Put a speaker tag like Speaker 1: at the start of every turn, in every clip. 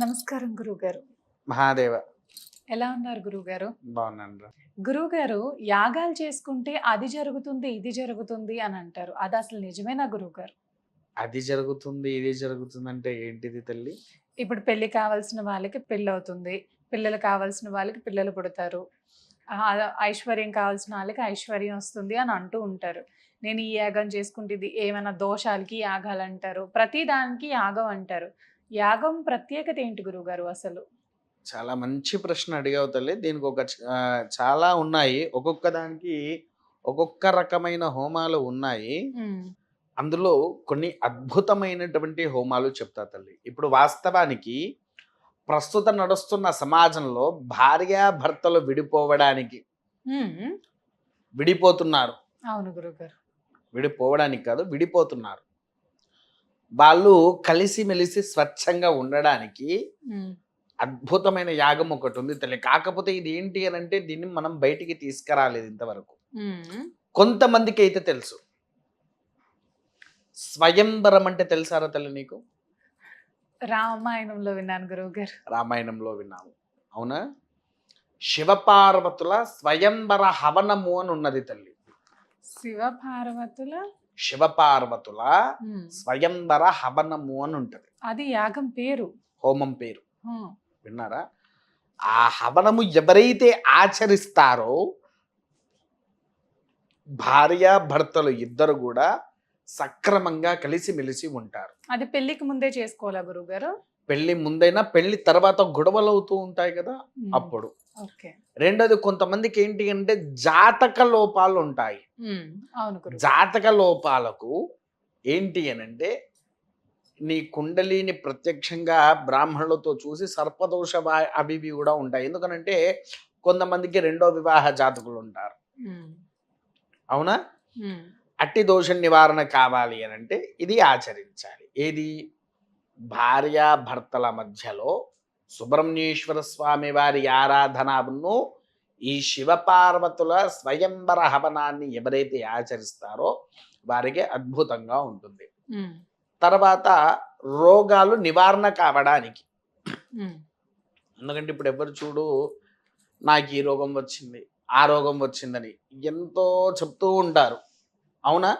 Speaker 1: నమస్కారం గురుగారు
Speaker 2: మహాదేవ.
Speaker 1: ఎలా ఉన్నారు గురుగారు
Speaker 2: బాగున్నాను
Speaker 1: గురుగారు యాగాలు చేసుకుంటే అది జరుగుతుంది ఇది జరుగుతుంది అని అంటారు. అది అసలు నిజమేనా గురుగారు
Speaker 2: అది జరుగుతుంది ఇది జరుగుతుంది అంటే ఏంటిది తల్లి?
Speaker 1: ఇప్పుడు పెళ్ళి కావాల్సిన వాళ్ళకి పెళ్ళి అవుతుంది. పిల్లలు కావాల్సిన వాళ్ళకి పిల్లలు పుడతారు. ఐశ్వర్యం కావాల్సిన వాళ్ళకి ఐశ్వర్యం వస్తుంది అని అంటూ ఉంటారు. నేను ఈ యాగం చేసుకుంటే ఇది ఏమైనా దోషాలకి యాగాలు అంటారు. ప్రతి దానికి యాగం అంటారు. యాగం ప్రత్యేకత ఏంటి గురుగారు అసలు?
Speaker 2: చాలా మంచి ప్రశ్న అడిగావు తల్లి. దీనికి ఒక చాలా ఉన్నాయి. ఒక్కొక్క దానికి ఒక్కొక్క రకమైన హోమాలు ఉన్నాయి. అందులో కొన్ని అద్భుతమైనటువంటి హోమాలు చెప్తా తల్లి. ఇప్పుడు వాస్తవానికి ప్రస్తుతం నడుస్తున్న సమాజంలో భార్యాభర్తలు విడిపోవడానికి విడిపోతున్నారు.
Speaker 1: అవును గురుగారు
Speaker 2: విడిపోవడానికి కాదు విడిపోతున్నారు. వాళ్ళు కలిసిమెలిసి స్వచ్ఛంగా ఉండడానికి అద్భుతమైన యాగం ఒకటి ఉంది తల్లి. కాకపోతే ఇది ఏంటి అని అంటే దీన్ని మనం బయటికి తీసుకురాలేదు ఇంతవరకు. కొంతమందికి అయితే తెలుసు. స్వయంవరం అంటే తెలుసారా తల్లి నీకు?
Speaker 1: రామాయణంలో విన్నాను గురువు గారు.
Speaker 2: రామాయణంలో విన్నాము. అవునా? శివపార్వతుల స్వయంవర హవనము అని ఉన్నది తల్లి.
Speaker 1: శివ పార్వతుల
Speaker 2: శివపార్వతుల స్వయంవర హవనము అని ఉంటది
Speaker 1: అది యాగం పేరు.
Speaker 2: హోమం పేరు. విన్నారా? ఆ హవనము ఎవరైతే ఆచరిస్తారో భార్య భర్తలు ఇద్దరు కూడా సక్రమంగా కలిసిమెలిసి ఉంటారు.
Speaker 1: అది పెళ్ళికి ముందే చేసుకోవాలా గురువు గారు
Speaker 2: పెళ్ళి ముందైనా పెళ్ళి తర్వాత గొడవలు అవుతూ ఉంటాయి కదా అప్పుడు. రెండోది కొంతమందికి ఏంటి అంటే జాతక లోపాలు ఉంటాయి. జాతక లోపాలకు ఏంటి అని అంటే నీ కుండలిని ప్రత్యక్షంగా బ్రాహ్మణులతో చూసి సర్పదోష వా- అవి ఇవి కూడా ఉంటాయి. ఎందుకనంటే కొంతమందికి రెండో వివాహ జాతకులు ఉంటారు. అవునా? అట్టి దోష నివారణ కావాలి అని అంటే ఇది ఆచరించాలి. ఏది? భార్యాభర్తల మధ్యలో సుబ్రహ్మణ్యేశ్వర స్వామి వారి ఆరాధనను ఈ శివపార్వతుల స్వయంవర హవనాన్ని ఎవరైతే ఆచరిస్తారో వారికి అద్భుతంగా ఉంటుంది. తర్వాత రోగాలు నివారణ కావడానికి. ఎందుకంటే ఇప్పుడు ఎవరు చూడు నాకు ఈ రోగం వచ్చింది ఆ రోగం వచ్చిందని ఎంతో చెప్తూ ఉంటారు. అవునా?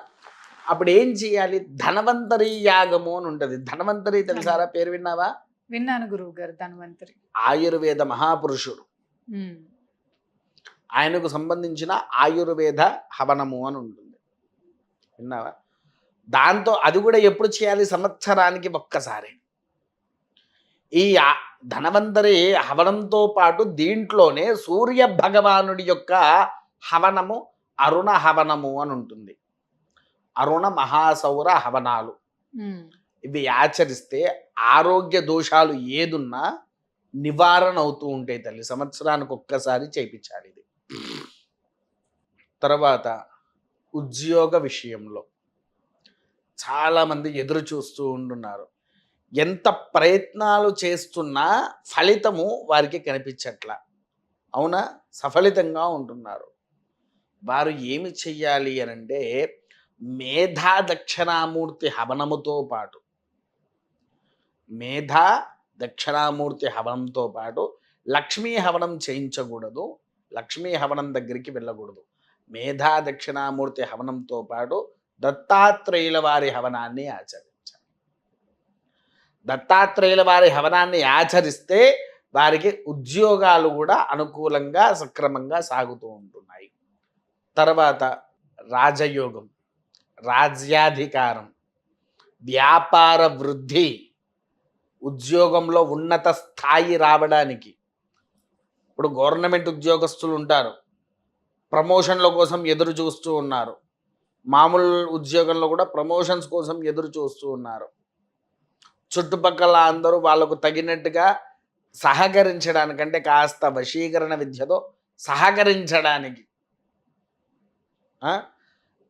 Speaker 2: అప్పుడు ఏం చేయాలి? ధనవంతరి యాగము అని ఉంటుంది. ధనవంతరి తెలుసారా? పేరు విన్నావా?
Speaker 1: విన్నాను గురువు గారు ధన్వంతరి.
Speaker 2: ఆయుర్వేద మహాపురుషుడు. ఆయనకు సంబంధించిన ఆయుర్వేద హవనము అని ఉంటుంది. విన్నావా? దాంతో అది కూడా ఎప్పుడు చేయాలి? సంవత్సరానికి ఒక్కసారి. ఈ ధనవంతరి హవనంతో పాటు దీంట్లోనే సూర్య భగవానుడి యొక్క హవనము అరుణ హవనము అని ఉంటుంది. అరుణ మహాసౌర హవనాలు. ఇవి ఆచరిస్తే ఆరోగ్య దోషాలు ఏదున్నా నివారణ అవుతూ ఉంటాయి తల్లి. సంవత్సరానికి ఒక్కసారి చేయించాలి ఇది. తర్వాత ఉద్యోగ విషయంలో చాలామంది ఎదురు చూస్తూ ఉంటున్నారు ఎంత ప్రయత్నాలు చేస్తున్నా ఫలితము వారికి కనిపించట్లా. అవునా? సఫలితంగా ఉంటున్నారు. వారు ఏమి చెయ్యాలి అని అంటే మేధా దక్షిణామూర్తి హవనముతో పాటు మేధా దక్షిణామూర్తి హవనంతో పాటు లక్ష్మీ హవనం చేయించకూడదు లక్ష్మీ హవనం దగ్గరికి వెళ్ళకూడదు. మేధా దక్షిణామూర్తి హవనంతో పాటు దత్తాత్రేయుల వారి హవనాన్ని ఆచరించాలి. దత్తాత్రేయుల వారి హవనాన్ని ఆచరిస్తే వారికి ఉద్యోగాలు కూడా అనుకూలంగా సక్రమంగా సాగుతూ ఉంటున్నాయి. తర్వాత రాజయోగం రాజ్యాధికారం వ్యాపార వృద్ధి ఉద్యోగంలో ఉన్నత స్థాయి రావడానికి. ఇప్పుడు గవర్నమెంట్ ఉద్యోగస్తులు ఉంటారు. ప్రమోషన్ల కోసం ఎదురు చూస్తూ ఉన్నారు. మామూలు ఉద్యోగంలో కూడా ప్రమోషన్స్ కోసం ఎదురు చూస్తూ ఉన్నారు. చుట్టుపక్కల అందరూ వాళ్ళకు తగినట్టుగా సహకరించడానికంటే కాస్త వశీకరణ విద్యతో సహకరించడానికి.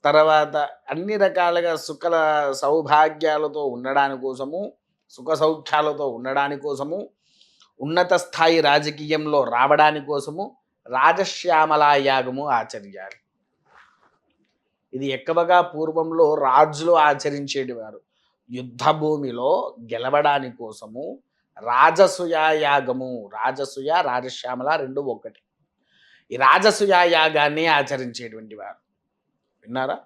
Speaker 2: తర్వాత అన్ని రకాలుగా సుఖల సౌభాగ్యాలతో ఉండడాని కోసము సుఖ సౌఖ్యాలతో ఉండడాని కోసము ఉన్నత స్థాయి రాజకీయంలో రావడాని కోసము రాజశ్యామల యాగము ఆచర్యాలి ఇది ఎక్కువగా పూర్వంలో రాజులు ఆచరించేటివారు. యుద్ధ భూమిలో గెలవడాని కోసము రాజసుయ యాగము రాజసుయ రాజశ్యామల రెండు ఒకటి. ఈ రాజసుయ యాగాన్ని ఆచరించేటువంటి వారు విన్నారా?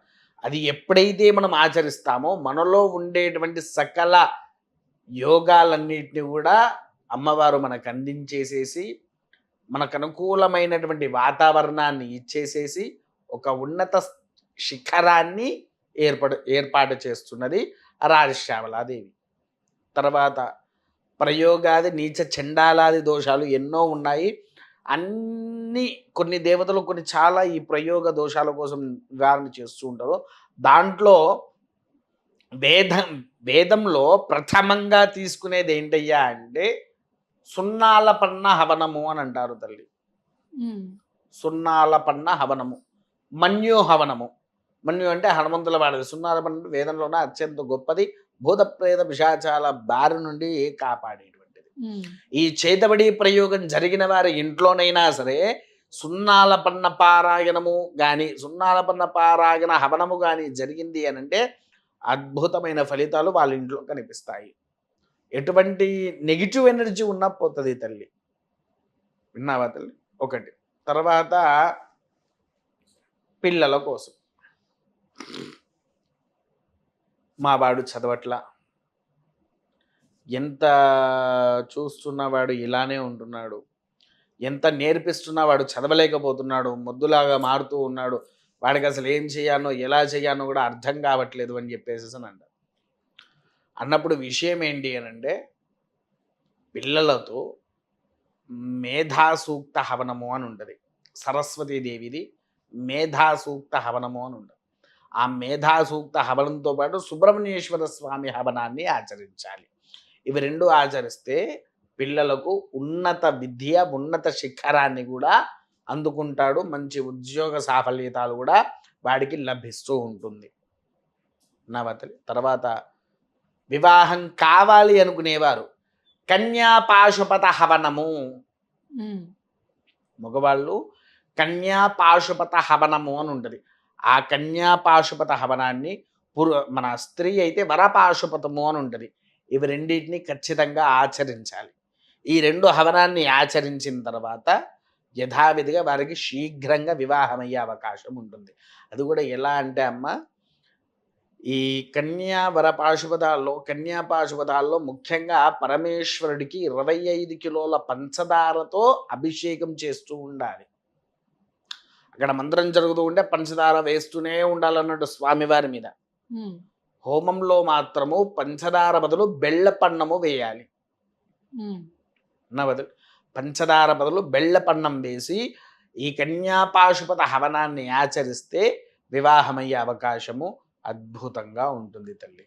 Speaker 2: అది ఎప్పుడైతే మనం ఆచరిస్తామో మనలో ఉండేటువంటి సకల యోగాలన్నిటిని కూడా అమ్మవారు మనకు అందించేసేసి మనకు అనుకూలమైనటువంటి వాతావరణాన్ని ఇచ్చేసేసి ఒక ఉన్నత శిఖరాన్ని ఏర్పడు ఏర్పాటు చేస్తున్నది రాజశ్యామలాదేవి. తర్వాత ప్రయోగాది నీచ చండాలాది దోషాలు ఎన్నో ఉన్నాయి. అన్ని కొన్ని దేవతలు కొన్ని చాలా ఈ ప్రయోగ దోషాల కోసం నివారణ చేస్తూ ఉంటారు. దాంట్లో వేదం వేదంలో ప్రథమంగా తీసుకునేది ఏంటయ్యా అంటే సున్నాల పన్న హవనము అని అంటారు తల్లి. సున్నాల పన్న హవనము. మన్యు హవనము. మన్యు అంటే హనుమంతుల వాడిది. సున్నాల పన్న వేదంలోనే అత్యంత గొప్పది. భూత ప్రేత పిశాచాల బారి నుండి కాపాడేటువంటిది. ఈ చేతబడి ప్రయోగం జరిగిన వారి ఇంట్లోనైనా సరే సున్నాల పన్న పారాయణము కానీ సున్నాల పన్న పారాయణ హవనము కానీ జరిగింది అని అంటే అద్భుతమైన ఫలితాలు వాళ్ళ ఇంట్లో కనిపిస్తాయి. ఎటువంటి నెగిటివ్ ఎనర్జీ ఉన్నా పోతుంది తల్లి. విన్నావా తల్లి? ఒకటి. తర్వాత పిల్లల కోసం. మా వాడు చదవట్ల. ఎంత చూస్తున్నవాడు ఇలానే ఉంటున్నాడు. ఎంత నేర్పిస్తున్నా వాడు చదవలేకపోతున్నాడు. మొద్దులాగా మారుతూ ఉన్నాడు. వాడికి అసలు ఏం చేయాలో ఎలా చేయాలో కూడా అర్థం కావట్లేదు అని చెప్పేసి అని అంటారు. అన్నప్పుడు విషయం ఏంటి అని అంటే పిల్లలతో మేధాసూక్త హవనము అని ఉంటుంది. సరస్వతీదేవిది మేధాసూక్త హవనము అని ఉంటుంది. ఆ మేధాసూక్త హవనంతో పాటు సుబ్రహ్మణ్యేశ్వర స్వామి హవనాన్ని ఆచరించాలి. ఇవి రెండు ఆచరిస్తే పిల్లలకు ఉన్నత విద్య ఉన్నత శిఖరాన్ని కూడా అందుకుంటాడు మంచి ఉద్యోగ సాఫల్యతలు కూడా వాడికి లభిస్తూ ఉంటుంది. నవతలి తర్వాత వివాహం కావాలి అనుకునేవారు. కన్యా పాశుపత హవనము మగవాళ్ళు కన్యా పాశుపత హవనము అని ఉంటుంది. ఆ కన్యా పాశుపత హవనాన్ని పురు మన స్త్రీ అయితే వరపాశుపతము అని ఉంటుంది. ఇవి రెండింటిని ఖచ్చితంగా ఆచరించాలి. ఈ రెండు హవనాన్ని ఆచరించిన తర్వాత యథావిధిగా వారికి శీఘ్రంగా వివాహం అయ్యే అవకాశం ఉంటుంది. అది కూడా ఎలా అంటే అమ్మ ఈ కన్యా వర పాశుపదాల్లో కన్యా పాశుపదాల్లో ముఖ్యంగా పరమేశ్వరుడికి ఇరవై ఐదు కిలోల పంచదారతో అభిషేకం చేస్తూ ఉండాలి. అక్కడ మంత్రం జరుగుతూ ఉంటే పంచదార వేస్తూనే ఉండాలన్నట్టు స్వామివారి మీద. హోమంలో మాత్రము పంచదార బదులు బెల్ల పన్నము వేయాలి నవదు పంచదార బదులు బెల్ల పన్నం వేసి ఈ కన్యాపాశుపత హవనాన్ని ఆచరిస్తే వివాహమయ్యే అవకాశము అద్భుతంగా ఉంటుంది తల్లి.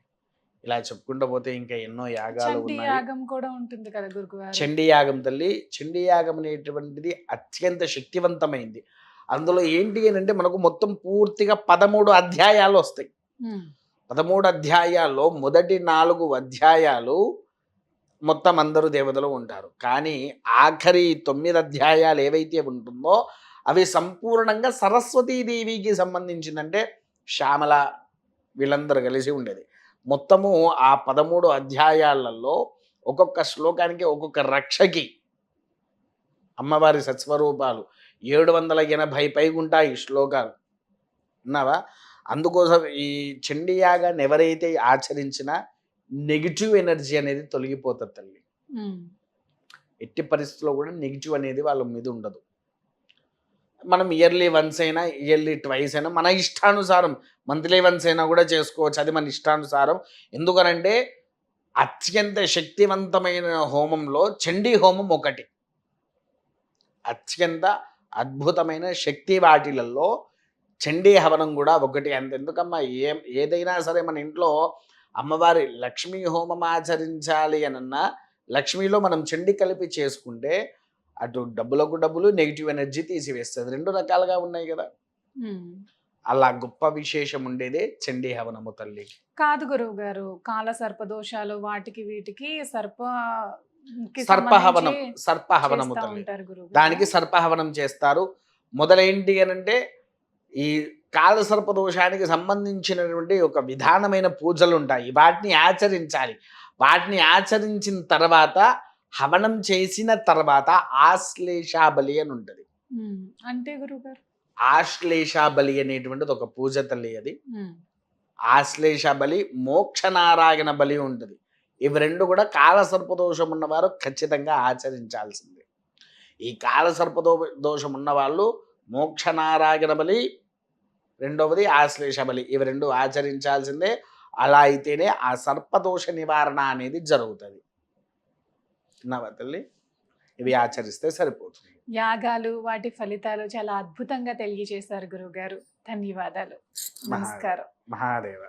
Speaker 2: ఇలా చెప్పుకుంటూ పోతే ఇంకా ఎన్నో యాగాలు
Speaker 1: యాగం కూడా ఉంటుంది కదా గురుగారు
Speaker 2: చండీ యాగం తల్లి చండీ యాగం అనేటువంటిది అత్యంత శక్తివంతమైంది. అందులో ఏంటి అని అంటే మనకు మొత్తం పూర్తిగా పదమూడు అధ్యాయాలు వస్తాయి. పదమూడు అధ్యాయాల్లో మొదటి నాలుగు అధ్యాయాలు మొత్తం అందరూ దేవతలు ఉంటారు. కానీ ఆఖరి తొమ్మిది అధ్యాయాలు ఏవైతే ఉంటుందో అవి సంపూర్ణంగా సరస్వతీదేవికి సంబంధించిందంటే శ్యామల వీళ్ళందరూ కలిసి ఉండేది. మొత్తము ఆ పదమూడు అధ్యాయాలలో ఒక్కొక్క శ్లోకానికి ఒక్కొక్క రక్షకి అమ్మవారి సత్స్వరూపాలు ఏడు వందల ఎనభై పైగా ఉంటాయి శ్లోకాలు. ఉన్నావా అందుకోసం ఈ చండీయాగాన్ని ఎవరైతే ఆచరించినా నెగిటివ్ ఎనర్జీ అనేది తొలగిపోతుంది తల్లి. ఎట్టి పరిస్థితుల్లో కూడా నెగిటివ్ అనేది వాళ్ళ మీద ఉండదు. మనం ఇయర్లీ వన్స్ అయినా ఇయర్లీ ట్వైస్ అయినా మన ఇష్టానుసారం మంత్లీ వన్స్ అయినా కూడా చేసుకోవచ్చు. అది మన ఇష్టానుసారం. ఎందుకనంటే అత్యంత శక్తివంతమైన హోమంలో చండీ హోమం ఒకటి. అత్యంత అద్భుతమైన శక్తి వాటిలలో చండీ హవనం కూడా ఒకటి. అంత ఎందుకమ్మా ఏ ఏదైనా సరే మన ఇంట్లో అమ్మవారి లక్ష్మీ హోమం ఆచరించాలి అనన్నా లక్ష్మీలో మనం చండి కలిపి చేసుకుంటే అటు డబ్బులకు డబ్బులు నెగిటివ్ ఎనర్జీ తీసివేస్తుంది. రెండు రకాలుగా ఉన్నాయి కదా. అలా గొప్ప విశేషం ఉండేదే చండీ హవనము తల్లి.
Speaker 1: కాదు గురువు గారు కాల సర్ప దోషాలు వాటికి వీటికి సర్ప
Speaker 2: సర్పహవనం సర్పహవనము తల్లి. దానికి సర్పహవనం చేస్తారు. మొదలేంటి అని అంటే ఈ కాలసర్ప దోషానికి సంబంధించినటువంటి ఒక విధానమైన పూజలు ఉంటాయి వాటిని ఆచరించాలి. వాటిని ఆచరించిన తర్వాత హవనం చేసిన తర్వాత ఆశ్లేషా బలి అని ఉంటుంది.
Speaker 1: అంటే గురుగారు
Speaker 2: ఆశ్లేషా బలి అనేటువంటిది ఒక పూజ తల్లి అది.
Speaker 1: ఉమ్,
Speaker 2: ఆశ్లేష బలి మోక్షనారాయణ బలి ఉంటుంది. ఇవి రెండు కూడా కాలసర్పదోషం ఉన్నవారు ఖచ్చితంగా ఆచరించాల్సిందే. ఈ కాలసర్పదో దోషం ఉన్న వాళ్ళు మోక్షనారాయణ బలి రెండవది ఆశ్లేష బలి ఇవి రెండు ఆచరించాల్సిందే. అలా అయితేనే ఆ సర్పదోష నివారణ అనేది జరుగుతుంది. తల్లి? ఇవి ఆచరిస్తే సరిపోతుంది.
Speaker 1: యాగాలు వాటి ఫలితాలు చాలా అద్భుతంగా తెలియజేశారు గురుగారు ధన్యవాదాలు. నమస్కారం.
Speaker 2: మహాదేవ.